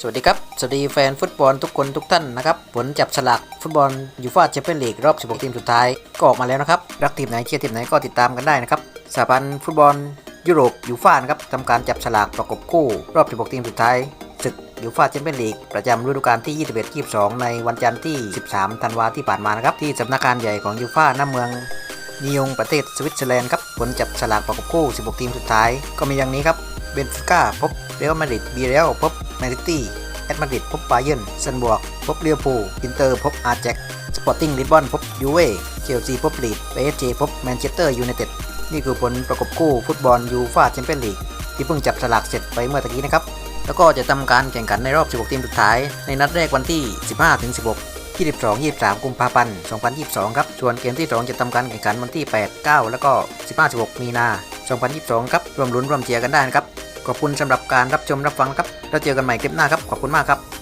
สวัสดีครับ สวัสดีแฟนฟุตบอลทุกคนทุกท่านนะครับ ผลจับฉลากฟุตบอลยูฟ่าแชมเปี้ยนลีกรอบ 16 ทีมสุดท้าย ก็ออกมาแล้วนะครับ รักทีมไหนเชียร์ทีมไหนก็ติดตามกันได้นะครับสหพันธ์ฟุตบอลยุโรปยูฟ่านะครับทำการจับฉลากประกบคู่รอบ 16 ทีมสุดท้ายศึกยูฟ่าแชมเปี้ยนลีกประจำฤดูกาลที่ 21-22 ในวันจันทร์ที่ 13 ธันวาที่ผ่านมานะครับที่สำนักงานใหญ่ของยูฟ่าหน้าเมืองนิยงประเทศสวิตเซอร์แลนด์ครับผลจับฉลากประกบคู่ 16 ทีมสุดท้าย ก็มีอย่างนี้ครับเบนฟิก้าพบเรอัลมาดริดบีเรลพบ แมนซิตี้แอตมาดริดพบบาเยิร์นซันบวก พบเลียวพูอินเตอร์พบอาร์แจ็คสปอร์ติ้งลิสบอนพบยูเว่เชลซีพบลีดเอฟเจพบแมนเชสเตอร์ยูไนเต็ดนี่คือผลประกบคู่ฟุตบอลยูฟ่าแชมเปี้ยนลีกที่เพิ่งจับฉลากเสร็จไปเมื่อตะกี้นะครับ แล้วก็จะทำการแข่งขันในรอบ 16 ทีมสุดท้าย ในนัดแรกวันที่ 15-16 22 23 กุมภาพันธ์ 2022 ครับ ส่วนเกมที่ 2 จะทำการแข่งขันวันที่ 8 9 แล้วก็ 15 16 มีนา 2022 ครับ รวมลุ้นรวมเชียร์กันได้นะครับ ขอบคุณสำหรับการรับชมรับฟังครับ แล้วเจอกันใหม่คลิปหน้าครับ ขอบคุณมากครับ